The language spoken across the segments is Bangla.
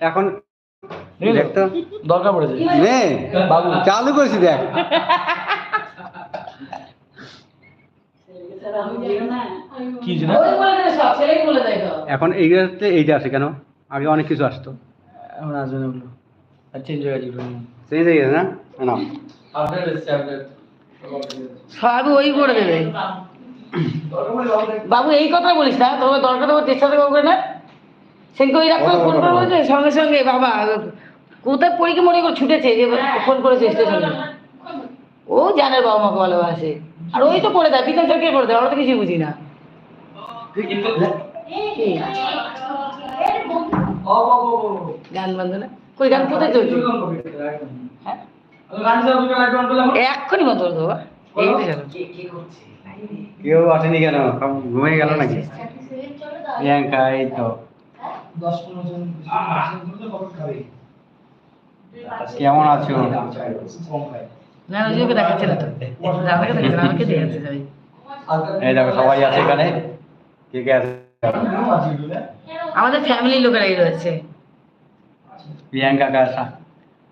এখন দেখ দরকার পড়েছে। নে। চালু করেছি দেখ। এখন এইগুলোতে এইটা আসে কেন? আগে অনেক কিছু আসতো। এখন আসবে না চেঞ্জ হয়ে গেছে চেঞ্জ হয়ে গেছে না? না আপডেট বাবু ওই করে দেবে। বাবু এই কথা বলিস না। তোমার দরকার হবে সাথে করে না। সেদিনকে ওই ফোন করে বলছে সঙ্গে সঙ্গে বাবা কোথায় পরীক্ষা মনে করে ছুটেছে যে ফোন করেছে স্টেশনে। ও জানে বাবা মাকে ভালোবাসে। আর ওই তো করে দেয় বিধান স্যারকে করে দেয় আমরা তো কিছু বুঝি না? গান বন্ধ না কই গান কোথায় চলছে? হ্যাঁ? এক্ষুনি বন্ধ করে দেবো এই তো জানো কেউ আসেনি কেন? ঘুমিয়ে গেল নাকি? প্রিয়াঙ্কা এই তো। কেমন আছো? না ওইগুলোকে দেখাচ্ছে না তো। দাদাকে দেখাচ্ছে না আমাকে দেখাচ্ছে সবাই। এই দেখো সবাই আছে এখানে? কে কে আছে? আমাদের ফ্যামিলির লোকেরাই রয়েছে। প্রিয়াঙ্কা কাসা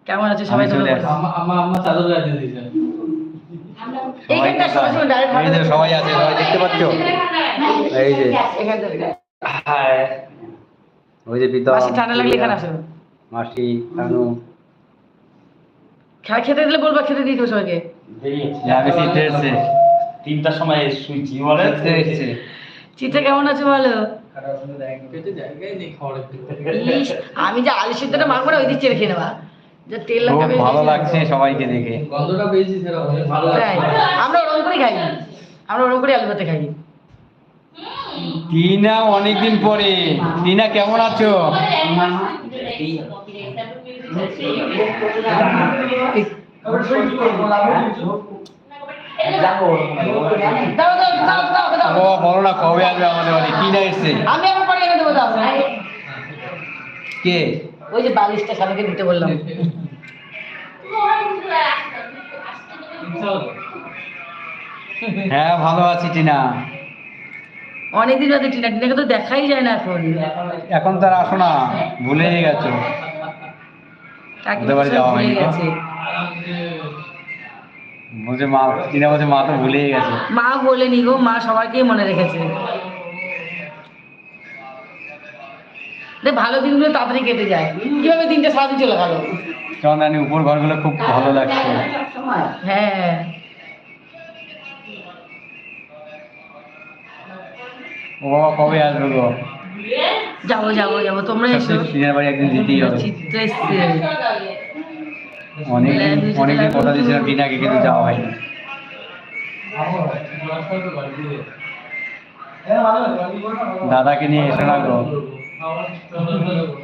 কেমন আছে? সবাই চলে সবাই আছে সবাই দেখতে পাচ্ছ? এই যে। দেখো। ওই যে মাসি ঠান্ডা লাগলে এখানে আসো মাসি কানু খেলা খেতে দিলে বলবা খেতে দিই তো সবাইকে। শীত এসছে তিনটার সময় বলে? কেমন আছে ইস, আমি যে আলু সিদ্ধটা মারবো না ওই দিক চেড়ে খেয়ে নেবা। যে তেল লাগাবে ভালো লাগছে সবাইকে দেখে। গন্ধটা পেয়েছি ভালো আমরা ওরকম করে খাই আমরা ওরকম করে আলু ভাতে খাই টিনা অনেকদিন পরে। টিনা কেমন আছো? বলো না কবে আসবে আমাদের বাড়ি? টিনা এসছে। আমি আবার পরে দেবো কে? ওই যে বালিশটা স্বামীকে দিতে বললাম। হ্যাঁ ভালো আছি টিনা। অনেকদিন বাদে টিনা টিনাকে তো দেখাই যায় না এখন। এখন তার আসো না ভুলে গেছো? গেছে। বলছে মা টিনা বলছে মা তো ভুলেই গেছে। মা বলেনি গো মা সবাইকেই মনে রেখেছে। ভালো দিনগুলো তাড়াতাড়ি কেটে যায়। কীভাবে দিনটা সারাদিন চলে গেল? চন্দানি উপর ঘরগুলো খুব ভালো লাগছে। হ্যাঁ। ও বাবা কবে আসবে গো? যাব যাব যাব। তোমরা এসো। টিনার বাড়ি একদিন যেতেই হবে। চিত্র এসছে। অনেকদিন অনেকদিন কথা দিয়েছিলাম টিনাকে কিন্তু যাওয়া হয়নি। দাদাকে নিয়ে এসে গো।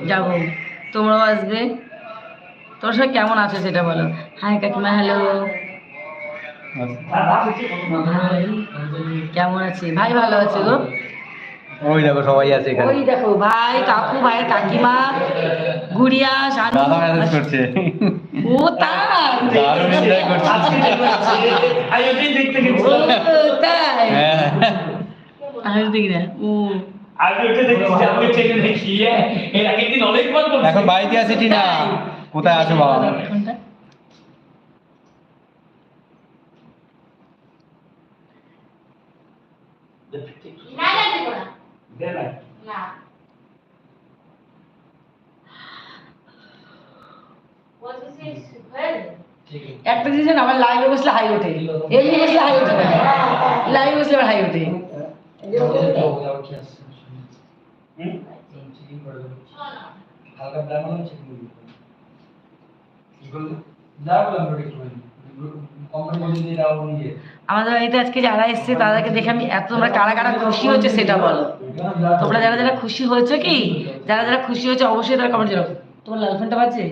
যাব। তোমরাও আসবে। তোর সবাই কেমন আছে সেটা বলো। হাই কাকিমা হ্যালো। কেমন আছে ভাই ভালো আছে গো? ওই দেখো সবাই আছে এখানে। ওই দেখো ভাই কাকু ভাইয়ের কাকিমা গুড়িয়া শানু। দাদা করছে। ও তাই? দারুণ এনজয় করছে। আমি ওটাই দেখতে গেছি ও তাই? হ্যাঁ। আমি দেখি। না ও আমি ওটা দেখেছি আমি চেনে দেখি হ্যাঁ। এর আগের দিন অনেকবার করছি এখন বাড়িতে আছে টিনা। কোথায় আছো বাবা? কোনটা? দে না। একটা জিনিস জানো, আমার লাইভে বসলে হাই ওঠে এমনি বসলে হাই ওঠে না লাইভে বসলে আবার হাই ওঠে হুম? হালকা ব্ল্যাক বানানো চিকেন কি বললে? যা বললাম রোটি কোম্পানি বলে দিয়ে দাও নিয়ে আমাদের বাড়িতে আজকে যারা এসছে তাদেরকে দেখে আমি এত তোমরা কারা কারা খুশি হয়েছে সেটা বলো। তোমরা যারা যারা খুশি হয়েছে কি? যারা যারা খুশি হয়েছে অবশ্যই তারা কমেন্ট জানাও। তোমার লাল ফোনটা বাজছে?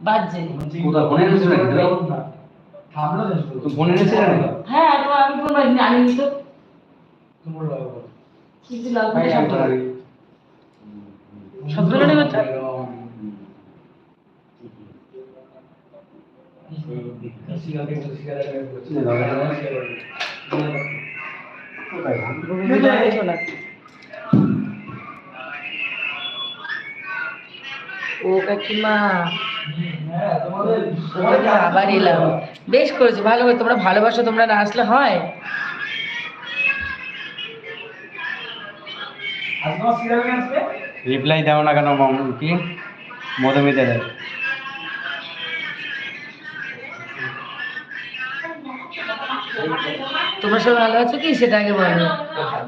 বাজছে। কোথায় ফোনে এনেছো নাকি? থামলো না ফোনে এনেছিলে নাকি? হ্যাঁ তোমার আমি ফোন বাজিনি তো। কিন্তু লাল ফোনটা? শব্দ ও কাকিমা আবার এলাম। বেশ করেছ ভালো করে তোমরা ভালোবাসো তোমরা না আসলে হয়। রিপ্লাই দাও না কেন মামু কি মধুমিতা দেয় তোমরা সবাই ভালো আছো কি? সেটা আগে বলো।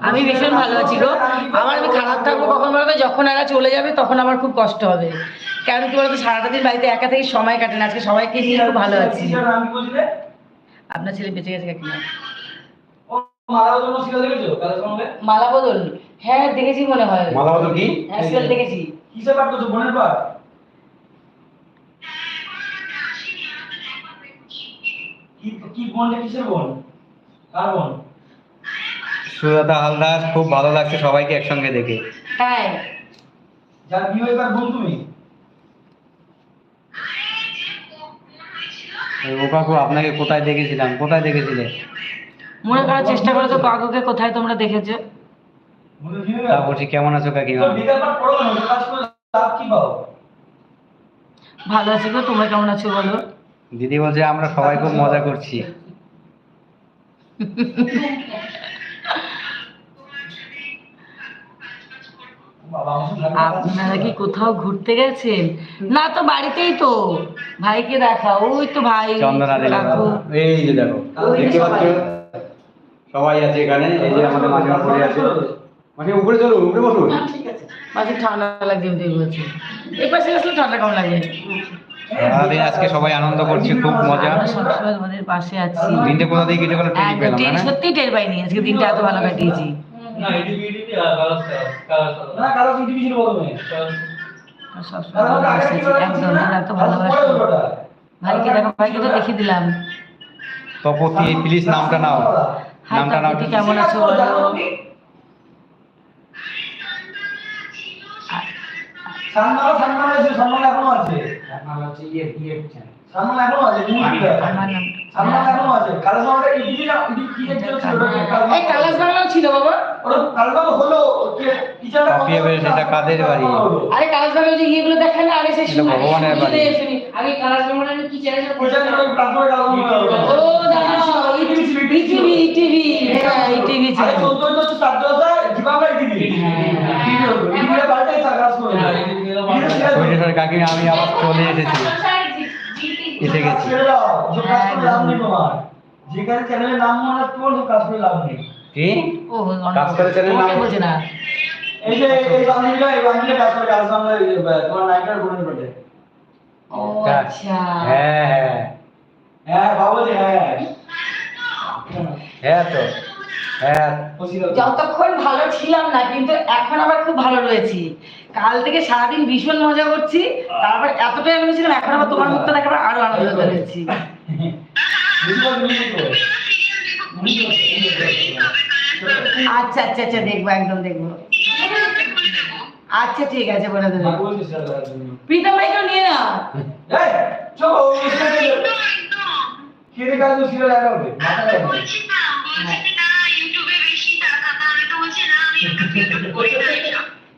আমি ভীষণ ভালো আছি গো। আমার আমি খারাপ থাকব কখন বলতো যখন এরা চলে যাবে তখন আমার খুব কষ্ট হবে। কেন কি বলতো সারাটা দিন বাড়িতে একা থেকে সময় কাটে না। আজকে সবাইকে নিয়ে খুব ভালো আছি। আপনার ছেলে বেঁচে গেছে কাকিমা মালা বদল। হ্যাঁ দেখেছি মনে হয়। মালা বদল কি? হ্যাঁ দেখেছি। কিসে পাঠ করছ বোনের পাঠ কি কি বোনটা কিসের বোন কার বোন সুজাতা হালদার খুব ভালো লাগছে সবাইকে একসঙ্গে দেখে। তাই? যার বিয়ে হয়ে তার বোন তুমি ও কাকু আপনাকে কোথায় দেখেছিলাম? কোথায় দেখেছিলে? মনে করার চেষ্টা করো তো কাকুকে কোথায় তোমরা দেখেছ। তা বলছি কেমন আছো কাকিমা? ভালো আছি গো তোমরা কেমন আছো বলো? দিদি বলছে আমরা সবাই খুব মজা করছি বাবা আমার সাথে থাকলে কাজ আপনারা কি কোথাও ঘুরতে গেছেন? না তো বাড়িতেই তো। ভাইকে দেখা ওই তো ভাই। এই যে দেখো দেখতে পাচ্ছ? সবাই। আছে এখানে। এই যে আমাদের মাঝে পড়ে আছে। মানে উপরে চলো উপরে মাঝে ঠান্ডা লাগছে এই পাশে আসলে ঠান্ডা কেমন লাগবে সারাদিন আজকে সবাই আনন্দ করছে খুব মজা। সবসময় তোমাদের পাশে আছি। দিনটা কোথা দিয়ে কেটে গেল ঠিক পেলাম টের না সত্যি টের পাইনি আজকে দিনটা এত ভালো কাটিয়েছি। সবসময় একদম এত ভালোবাসো। ভাইকে দেখো ভাইকে তো দেখিয়ে দিলাম। তপতি প্লিজ নামটা নাও। নামটা নাও কেমন আছো বলো? এখনও আছে। সান্নাল এখনও আছে মুভিটা আমার নাম সান্নাল এখনও আছে কালো সামনে ইডিবি না ইডিবি কি ছিল এই কালাস বাংলাও ছিল বাবা ওটা কালো হলো টিচারটা পাপিয়া বেশ এটা কাদের বাড়ি? আরে কালাস বাংলা যে ইয়েগুলো দেখে না আগে সেই ভগবানের বাড়ি। আগে কালাস বাংলা কি চ্যানেল টিচারটা প্রাথমিক কালো ও দাদা ইটিভি ইটিভি হ্যাঁ ইটিভি ছিল চোদ্দ হচ্ছে আছে জীবাংলা ইডিবি ইডিবিটা পাল্টাই কাজ করে কাকিমা আমি আবার চলে এসেছি। এসে গেছি। ছেড়ে দাও যে কাজ করে লাভ নেই তোমার। যেখানে চ্যানেলের নাম মনে রাখতে পারো কাজ করে লাভ নেই। কি? কাজ করে চ্যানেল নাম- ওকে না। এই যে এই বান্ধবীটা এই বান্ধবীটা কাজ করে কাজ বাংলা তোমার নায়িকার বোনের পেটে ও আচ্ছা। হ্যাঁ হ্যাঁ। হ্যাঁ বাবু হ্যাঁ। হ্যাঁ তো হ্যাঁ। যতক্ষণ ভালো ছিলাম না কিন্তু এখন আবার খুব ভালো রয়েছি। কাল থেকে সারাদিন ভীষণ মজা করছি তারপর এতটাই আনন্দ ছিলাম এখন আবার তোমার মুখটা দেখে আবার আরও আনন্দ পেয়েছি আচ্ছা আচ্ছা আচ্ছা দেখব একদম দেখব। আচ্ছা ঠিক আছে বলে দেবো। প্রীতম ভাইকেও নিয়ে না মাথা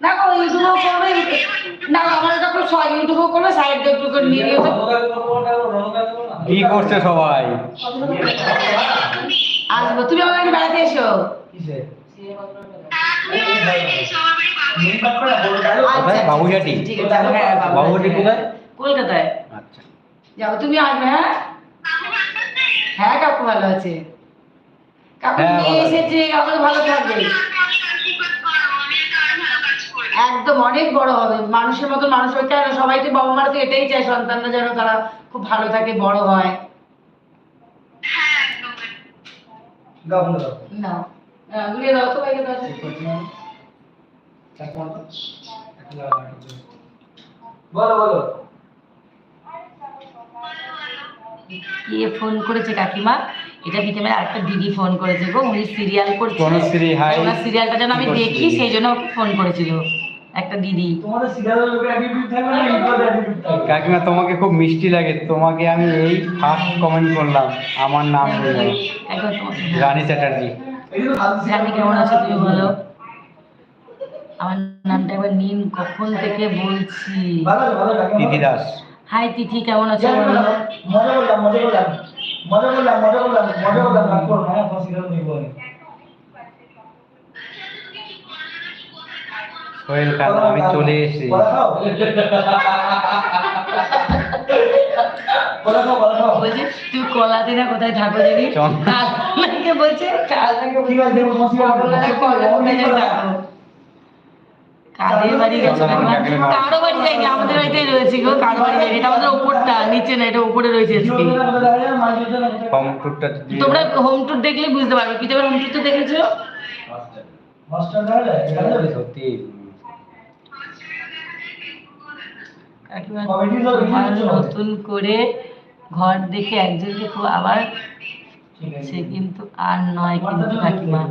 দেখা ইউটিউবেও করবে না আমাদের যখন সবাই ইউটিউবেও করবে সাইড দিয়ে একটু করে নিয়ে তো কি করছে সবাই? আসব তুমি আমার বাড়ি বেড়াতে এসো। যাব, হ্যাঁ কোথায়? কলকাতায়। আচ্ছা। যাও তুমি আসবে হ্যাঁ? হ্যাঁ কাকু ভালো আছে। কাকু হ্যাঁ, নিয়ে এসেছে কাকু ভালো থাকবে। একদম অনেক বড় হবে। মানুষের মতো মানুষ হতে আর সবাই তো বাবা মারা তো এটাই চায় সন্তানরা যেন তারা খুব ভালো থাকে বড় হয়। গাও বলে দাও। না। গুলিয়ে দাও তো ভাইকে দাও। বলো বলো। কে ফোন করেছে কাকিমা? এটা ভিতরে আরেকটা দিদি ফোন করেছে গো। উনি সিরিয়াল করছে। ওনার সিরিয়ালটা যেন আমি দেখি সেই জন্য ওকে ফোন করেছিল। একটা দিদি। তোমাদের সিরিয়ালের লোকের অ্যাটিটিউড থাকবে না ইউটিউবের অ্যাটিটিউড থাকবে? কাকিমা তোমাকে খুব মিষ্টি লাগে তোমাকে আমি এই ফার্স্ট কমেন্ট করলাম আমার নাম রানী চ্যাটার্জি। জানি কেমন আছো? তুমি বলো আমার নামটা একবার নিন কখন থেকে বলছি? ভালো ভালো কাকিমা তিথি দাস। হাই তিথি কেমন আছো? মজা বলো? করলাম মজা করলাম মজা করলাম মজা করলাম মজা করলাম রাগ করো না সিগারেট নিবো সোহেল খান আমি চলে এসেছি। বলছে তুই কোথায় থাকো জানি কালকে বলছে তোমার। কাদের বাড়ি গেছে। কারও বাড়ি যায়নি আমাদের বাড়িতেই রয়েছে গো কারও বাড়ি যায়নি এটা আমাদের ওপরটা নিচে না এটা উপরে রয়েছে আজকে। হোম টুরটা তোমরা হোম টুর দেখলে বুঝতে পারবে কি পিতাবার হোম টুর তো দেখেছ? সত্যি। আমাদের। নতুন করে ঘর দেখে একজনকে খুব আবার সে কিন্তু আর নয় কিন্তু কাকিমা।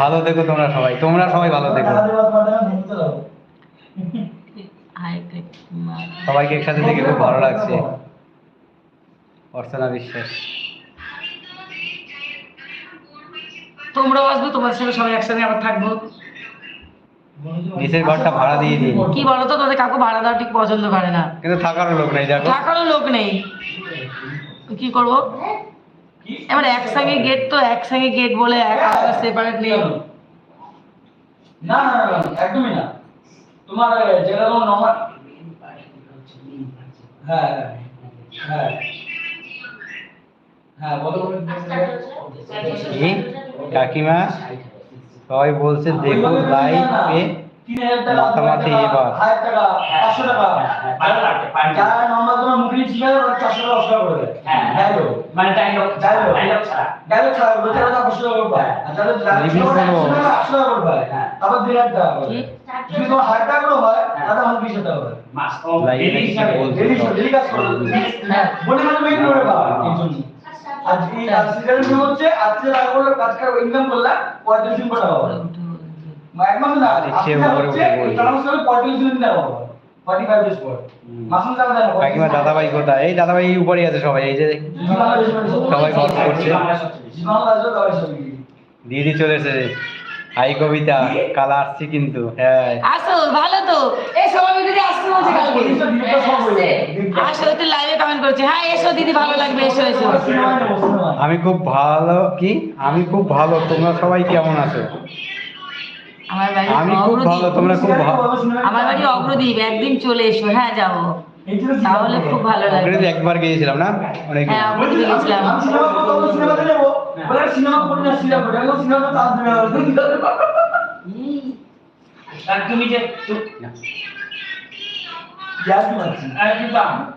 ভালো থেকো তোমরা সবাই তোমরা সবাই ভালো কাকিমা। সবাইকে একসাথে দেখে খুব ভালো লাগছে। অর্চনা বিশ্বাস। তোমরাও আসবে তোমার সাথে সবাই একসাথে আবার থাকব। নিচের ঘরটা ভাড়া দিয়ে দিন। কি বলো তো তোদের কাকু ভাড়া দেওয়া ঠিক পছন্দ করে না। কিন্তু থাকারও লোক নেই দেখো। থাকারও লোক নেই। কি করব? এবার একসঙ্গে গেট তো একসঙ্গে গেট বলে আলাদা সেপারেট নেই। না না একদমই না। তোমার যেটা তোমার নর্মাল হ্যাঁ হ্যাঁ। হ্যাঁ বলো কাকিমা? সবাই বলছে দেখো এবার। হ্যাঁ কাজ করো। হ্যাঁ। বলে মেইন করে এই হচ্ছে কাজ করে ইনকাম করলে পঁয়ত্রিশ দিন এক মাস না আজকে হচ্ছে পঁয়ত্রিশ দিন দেওয়া কোথায়? এই উপরেই আছে সবাই এই যে সবাই গল্প করছে। দিদি চলে এসেছে। হাই কবিতা কাল আসছি কিন্তু হ্যাঁ। আসো ভালো তো। এই সবাই মিলে আসতে বলছে কালকে। আসো তুই লাইভে কমেন্ট করছে। হ্যাঁ এসো দিদি ভালো লাগবে এসো এসো। আমি খুব ভালো কি? আমি খুব ভালো তোমরা সবাই কেমন আছো? আমার বাড়ি আমি খুব ভালো তোমরা খুব ভালো আমার বাড়ি অগ্রদীপ একদিন চলে এসো হ্যাঁ যাব। তাহলে খুব ভালো লাগবে একবার গিয়েছিলাম না? অনেক হ্যাঁ সিনেমা বলে সিনেমা না? সিনেমা সিনেমা দেবে আর তুমি যে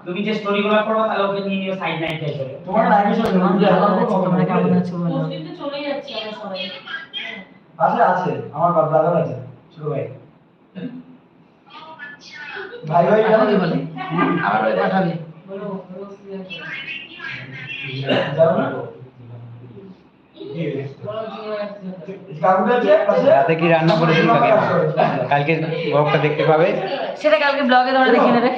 তুমি স্টোরি গুলো করবে তাহলে ওকে নিয়ে নিও সাইড নাইট তোমার তোমরা কেমন আছো বলো আছে আছে। আমার ব্রাদার আছে। ছোট ভাই। ভাই ভাই কেন বলে। পাঠাবে। রাতে কি রান্না কালকে ব্লগটা দেখতে পাবে? সেটা কালকে ব্লগে তোমরা দেখে নেবে।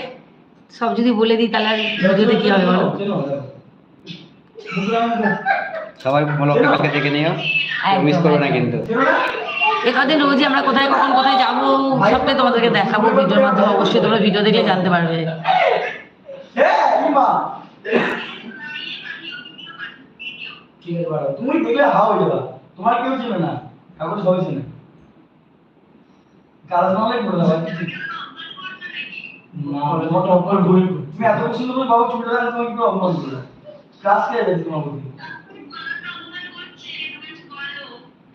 সব যদি বলে দিই তাহলে আর ভিডিওতে কি হবে বলো? সবাই ব্লগটা কালকে দেখে নিও। মিস করবে না কিন্তু। একদিন রোজই আমরা কোথায় কখন কোথায় যাব সবটাই তোমাদেরকে দেখাবো ভিডিওর মাধ্যমে অবশ্যই তোমরা ভিডিও দেখলে জানতে পারবে। ইমা! ঠিক আছে বাড়াও। তুমি দেখলে হাও হয়ে যাবা। তোমার কেউ চেনে না কাকুর সবাই চেনে। কাজ নামলে করে দেবা না তোমার অপমান করি। তুমি এত সুন্দর করে বাবু ছোট বেলা তোমাকে একটু অপমান করলে ক্লাস কে যাবে তোমার বুদ্ধি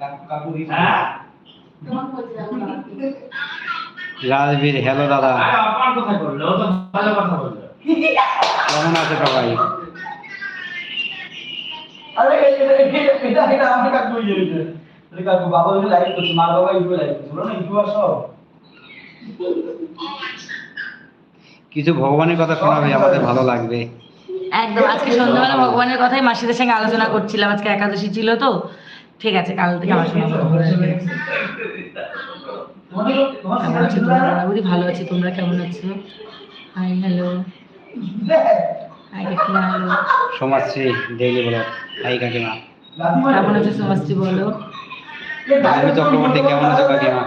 কাকু কাকু হ্যাঁ। রাজবীর হ্যালো দাদা। কেমন আছে সবাই? হয়ে বাবা লাইভ করছে বাবা ইউটিউবে লাইভ না ইউটিউবার সব। কিছু ভগবানের কথা শোনাবে আমাদের ভালো লাগবে। একদম আজকে সন্ধ্যাবেলা ভগবানের কথাই মাসিদের সঙ্গে আলোচনা করছিলাম আজকে একাদশী ছিল তো ঠিক আছে কাল থেকে আমার সঙ্গে তোমাদের কেমন আছো তোমরা বৌদি ভালো আছি তোমরা কেমন আছো হাই হ্যালো হাই কাকিমা hello Samajshree daily blog hi কাকিমা কেমন আছো বলো আমি চক্রবর্তী কেমন আছো কাকিমা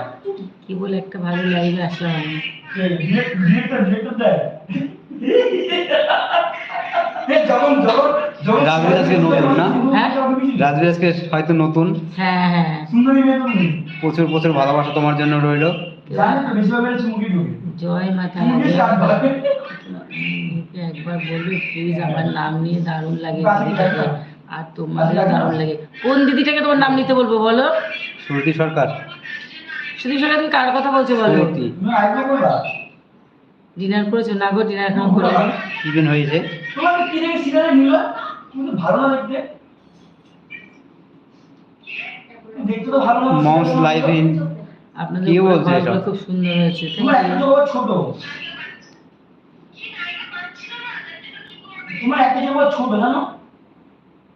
কি বলে একটা ভালো লাইভে আসলাম আমি যখন রাজবীর আজকে নতুন না? হ্যাঁ? রাজবীর আজকে হয়তো নতুন। হ্যাঁ হ্যাঁ প্রচুর প্রচুর ভালোবাসা তোমার জন্য রইল। জয় মাতা একবার বলবে প্লিজ আমার নাম নিয়ে দারুণ লাগে আর তোমাদের দারুণ লাগে। কোন দিদিটাকে তোমার নাম নিতে বলব বলো? শ্রুতি সরকার। শুধু সঙ্গে তুমি কার কথা বলছো বলো? শ্রুতি ডিনার করেছ? না গো ডিনার এখন করে কি দিন হয়েছে? তোমার কি সিগারেট নিল? তুমি তো ভালো না দেখতে। দেখতে তো ভালো না। মমস লাইভ ইন আপনাদের কি বলছে ঘরগুলো খুব সুন্দর হয়েছে তোমার জগৎ ছোট। তোমার একটা জগৎ ছোট জানো?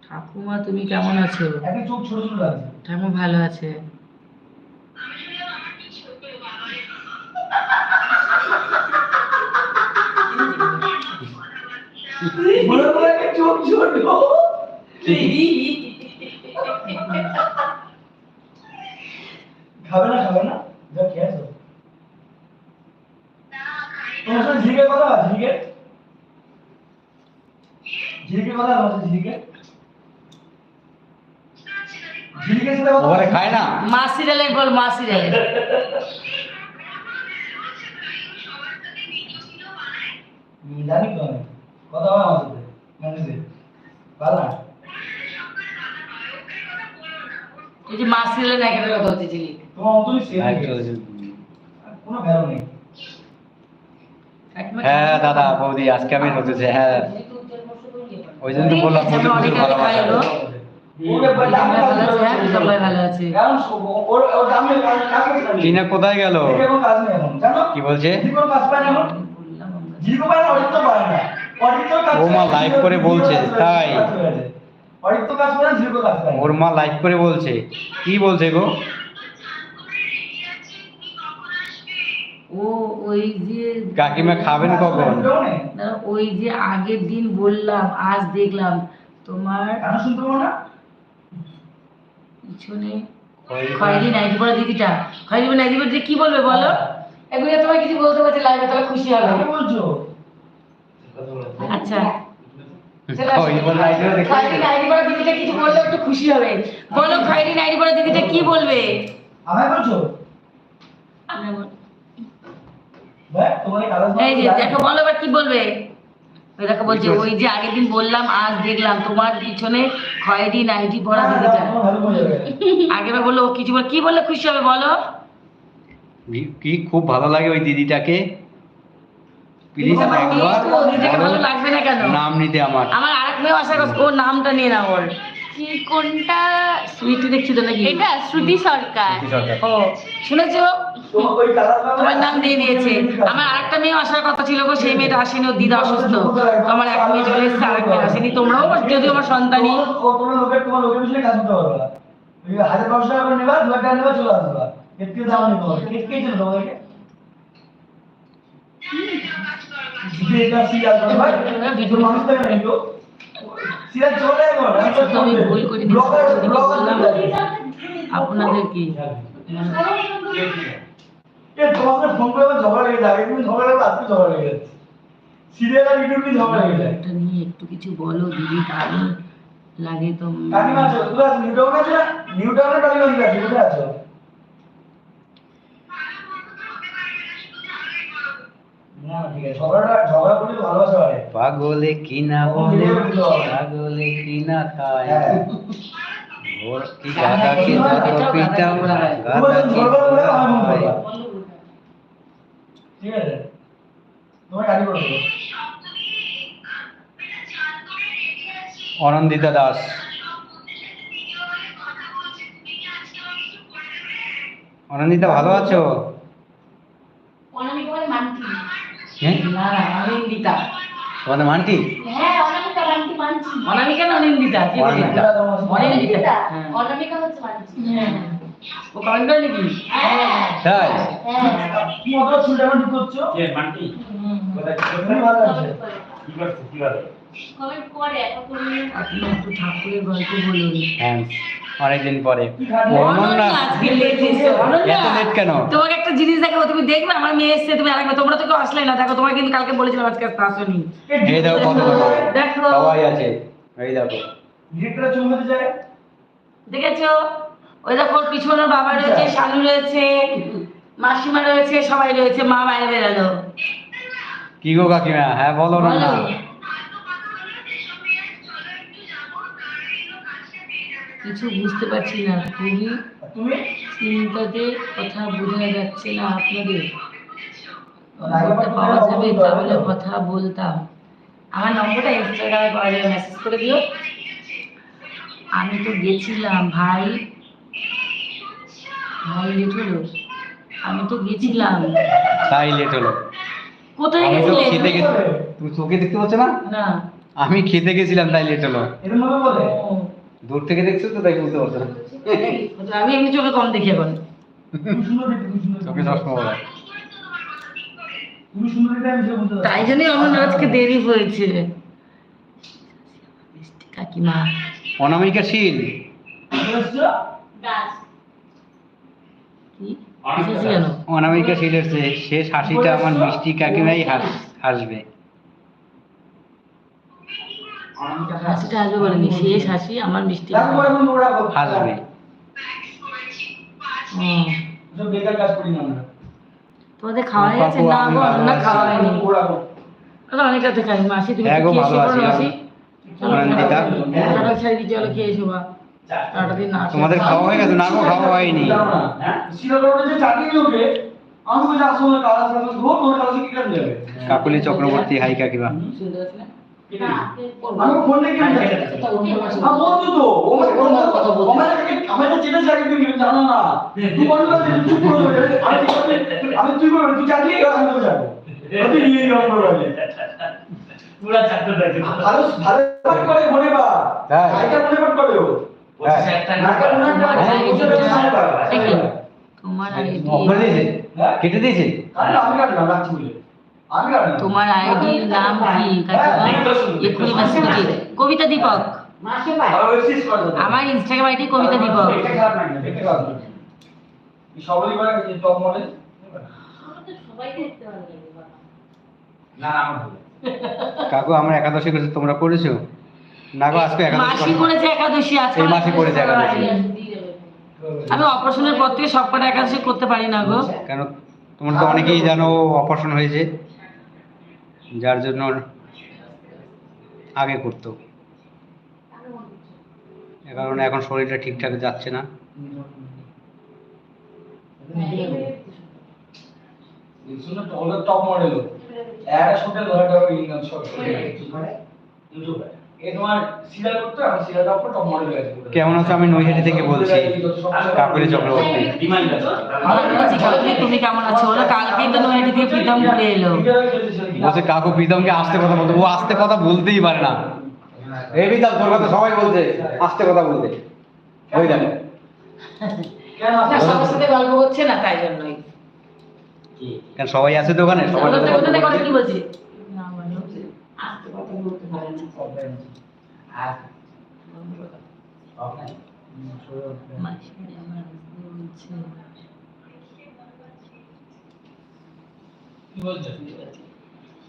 ঠাকুমা তুমি কেমন আছো? চোখ ছোট ছোট লাগছে। ঠাকুমা ভালো আছে। মনে করে একটা চোখ ছোট খাবে না খাবে না যা খেয়েছো তোমার সাথে ঝিলিকের কথা ঝিলিকের ঝিলিকের কথা কথা ওখানে খায় না? মা সিরিয়ালে বল মা সিরিয়ালে জানি তো আমি কথা হয় আমার সাথে মানুষে ভালো না এই যে মা সিরিয়ালে নায়িকাটার কথা হচ্ছে চিলি। তোমার মতনই সেম কোনো ভ্যালু নেই। হ্যাঁ দাদা বৌদি আজকে আমি নতুনছে হ্যাঁ। ওই জন্য তো বললাম প্রচুর প্রচুর ভালোবাসা। হ্যাঁ। টিনা কোথায় গেল? কোনো? কি বলছে? ও মা ঝিলিকও- করে বলছে, তাই? ওর মা লাইক করে বলছে। কি বলছে গো? ও ওই যে কাকিমা খাবেন কখন? না, ওই যে আগের দিন বললাম আজ দেখলাম। তোমার? পিছনে খয়েরি নাইটি পড়া দিদিটা। খয়েরি নাইটি পড়া দিদি কি বলবে বলো? এগুলো তোমার কিছু বলতে পারছে লাইভে তাহলে খুশি হবে। বলছো? আচ্ছা। ওই বলে আইডিয়া দেখে। খয়েরি নাইটি পড়া দিদিটা কিছু বললে একটু খুশি হবে। বলো খয়েরি নাইটি পড়া দিদিটা কি বলবে? আমায় বলছো? দেখ, তোমার এই যে দেখো বলো এবার কি বলবে? ওই দেখো বলছে ওই যে আগের দিন বললাম আজ দেখলাম তোমার পিছনে খয়েরি নাইটি পড়া না, না, দিদিটা করে যাবে। আগেবার বলল কিছু বল কি বললে খুশি হবে বলো? কি খুব ভালো লাগে ওই দিদিটাকে। প্লিজ একবার লাগবে না কেন? নাম নিতে আমার। আমার আরেক মেয়ে আশা করছে ওর নামটা নিয়ে নাও ওর কি কোনটা? সুইটি দেখছি নাকি? এটা শ্রুতি সরকার। ও শুনেছো? তোমার ওই কালার পাবে তোমার না? নাম দিয়ে দিয়েছে। আমার আরেকটা মেয়ে আসার কথা ছিল গো সেই মেয়েটা আসেনি ওর দিদা অসুস্থ। আমার এক মেয়ে চলে এসেছে আরেক মেয়ে আসেনি। তোমরাও যদিও আমার সন্তানই। হাজার পাঁচশো টাকা নেবা দু টাকা নেবা চলে আসবা। এর থেকে দাম কে ছিল তোমাদেরকে যে আপনাদের কি এ ফোন করে ঝগড়া লেগে যাবে তুমি ঝগড়া লেগে আজকে ঝগড়া লেগে যাচ্ছে সিরিয়াল নিয়ে একটু কিছু বলো দিদি লাগে তো কাকিমা আছো তুমি নিউটাউন আছো নিউটাউনে টালিগঞ্জ আছে আছো পাগলে কি না বলে পাগলে কি না খায়। যত পিটাও। ঠিক আছে। তোমার গাড়ি অনন্দিতা দাস। অনন্দিতা ভালো আছো অনামিকা মানে মানতি হ্যাঁ? না না অনিন্দিতা। তোমাদের মানটি? হ্যাঁ অনামিকা মানতি মানছি। অনামিকা না অনিন্দিতা? কি অনিন্দিতা। অনিন্দিতা। হ্যাঁ। অনামিকা হচ্ছে মানছি। হ্যাঁ। ও কমেন্ট করে নাকি? হ্যাঁ। তাই? হ্যাঁ। কি মতো চুলটা করছ? কে মান্টি? তুমি ভালো আছে? কি করছে? কি করে কমেন্ট করে এখন আপনি একটু ঠাকুরের গল্প বলুন। হ্যাঁ অনেকদিন পরে। কি খাবি? অনন্যা। আজকে লেট এসে। অনন্যা, এত late কেন? তোমাকে একটা জিনিস দেখাবো। তুমি দেখবে আমার মেয়ে এসছে তুমি আরেকবার। তোমরা তো আসলে না। দেখো তোমাকে কিন্তু কালকে বলেছিলাম আজকে আসনি। এই দেখো দেখো। সবাই আছে। এই দেখো। যায়। দেখেছ? ওই দেখো পিছনে বাবা রয়েছে শালু রয়েছে মাসিমা রয়েছে সবাই রয়েছে মা বাইরে বেরালো। কি গো কাকিমা? হ্যাঁ বলো না। কিছু বুঝতে পারছি না খুবই চিন্তাতে কথা বোঝা যাচ্ছে না আপনাদের। পাওয়া যাবে তাহলে কথা বলতাম। আমার নম্বরটা ইনস্টাগ্রামে পাওয়া যাবে মেসেজ করে দিও। আমি তো গেছিলাম ভাই। ভাই লেট হলো। আমি তো গেছিলাম। তাই লেট হলো। কোথায় আমি তো খেতে গেছিলে তুমি চোখে দেখতে পাচ্ছ না? না। আমি খেতে গেছিলাম তাই লেট হলো। এরকম ভাবে বলে? দূর থেকে দেখছ তো তাই বুঝতে পারছ না? আমি এমনি চোখে কম দেখি এখন। চোখে চশমা বলা। তাই জন্যই আমার আজকে দেরি হয়েছে। কাকিমা। অনামিকা শীল দাস। অনামিকা এসছে শেষ হাসিটা আমার মিষ্টি কাকিমাই হাস- হাসবে। হাসিটা আসবে বলেনি শেষ হাসি আমার মিষ্টি হাসবে। আমরা। তোমাদের খাওয়া না আমি গো না খাওয়া হয়নি। ওরা বলছে। ওটা অনেক রাতে খাই। মাসি তুমি খেয়ে এসো মাসি। চলো খেয়ে এসো বা। তোমাদের খাওয়া হয়ে গেছে না গো খাওয়া হয়নি। হ্যাঁ? কাকুলি চক্রবর্তী হাই কাকিমা। হ্যাঁ মানে চারটে দেখে। ভালো ভালো করে মনে বা হ্যাঁ। মনে করে হ্যাঁ। নাকা মনে তোমার কেটে দিয়েছে? আইডির নাম কি? কবিতা দীপক। আমার ইনস্টাগ্রাম আইডি কবিতা দীপক। কাকু আমরা একাদশী করেছি তোমরা করেছ? না গো আজকে একাদশী করেছে একাদশী আজকে এই মাসে করেছে একাদশী। আমি অপারেশনের পর থেকে সব কটা একাদশী করতে পারি না গো। কেন? তোমরা তো অনেকেই জানো অপারেশন হয়েছে। যার জন্য আগে করতো। এ কারণে এখন শরীরটা ঠিকঠাক যাচ্ছে না। টপ টপ মডেল একটা শুটে ধরাটা ইনকাম শর্ট ইউটিউবে এ কেমন আছো? আমি নৈহাটি থেকে বলছি। কাকুলি চক্রবর্তী। কালকে তুমি কেমন আছো? বলো কালকেই তো নৈহাটি থেকে প্রীতম ঘুরে এলো। বলছে কাকু প্রীতমকে আসতে কথা বলতে ও আসতে কথা বলতেই পারে না। এই প্রীতম তোর কথা সবাই বলছে আসতে কথা বলতে। ওই দেখো। সবার সাথে গল্প করছে না তাই জন্যই। কেন সবাই আছে কথা করছে। কি বলছে? আস্তে কথা বলতে পারে না। মাসি আমার বলছে কি বলছো?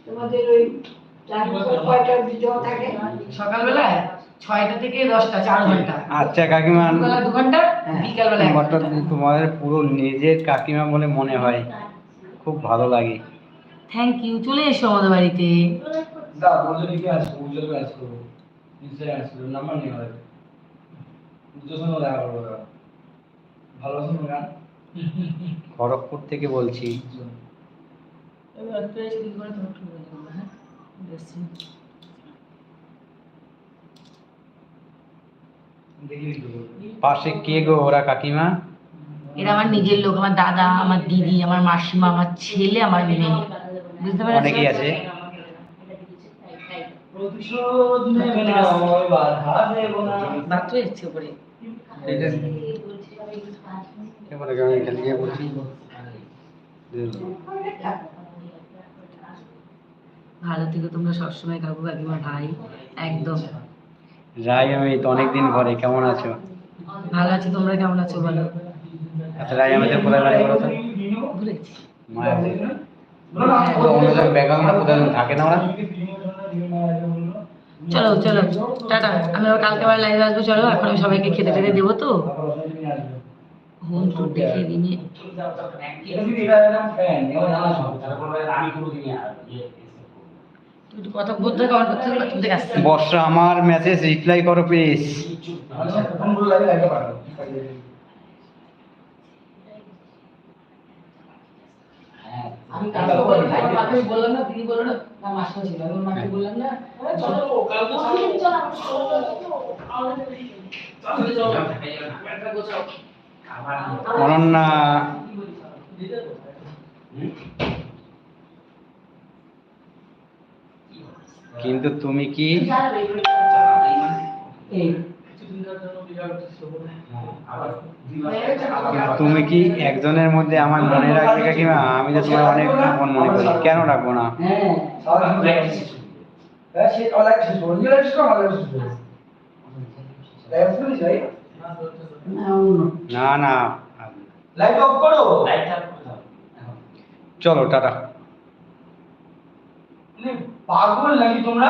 তোমাদের ওই তারপর কয়টা ভিডিও থাকে? সকালবেলা ছয়টা থেকে দশটা চার ঘণ্টা। আচ্ছা কাকিমা। দু ঘণ্টা বিকালবেলা ঘণ্টা। তোমাদের পুরো নিজের কাকিমা বলে মনে হয়। খুব ভালো লাগে। থ্যাংক ইউ চলে এসো আমাদের বাড়িতে। দা বলছো লিখে আসব উজ্জ্বল কাজ করব নিশ্চয়ই আসব নাম্বার নেই আমাদের উজ্জ্বল সঙ্গে দেখা করব ওরা। ভালোবাসো না? গান খড়গপুর থেকে বলছি। হ্যাঁ? পাশে কে গো ওরা কাকিমা? এরা আমার নিজের লোক আমার দাদা আমার দিদি আমার মাসিমা আমার ছেলে আমার মেয়ে। বুঝতে পেরেছ অনেকেই আছে। প্রতিশোধ নেবে না ওই বাধা দেব না। বাচ্চা এসছে উপরে। এইটা কে বলে আমি গিয়ে বলছি ভালো থেকে তোমরা সবসময় কাকু কাকিমার ভাই একদম। রাই আমি তো অনেকদিন ঘরে কেমন আছো? ভালো আছি তোমরা কেমন আছো বলো? আচ্ছা রাই আমাদের কোথায় বাড়ি বলো তো? ভুলে গেছি মায়াপুর তো অন্য জায়গায় ব্যাকগ্রাউন্ডে কোথায় থাকে না ওরা। চলো চলো। টাটা। আমি আবার কালকে আবার লাইভে আসব চলো। এখন আমি সবাইকে খেতে টেতে দেবো তো। হোম টুর দিনে বর্ষা আমার মেসেজ রিপ্লাই করো প্লিজ আমি কালকে বললাম আমার মাকে বললাম না দিদি বলল না না মাসটা ছিল। আমি মাকে বললাম না অনন্যা কিন্তু তুমি কি? এই। তুমি কি একজনের মধ্যে আমার মনে রাখবে কাকিমা? আমি তো তোমার অনেক আপন মনে করি। কেন রাখব না? না না। চলো, টাটা। পাগল নাকি তোমরা?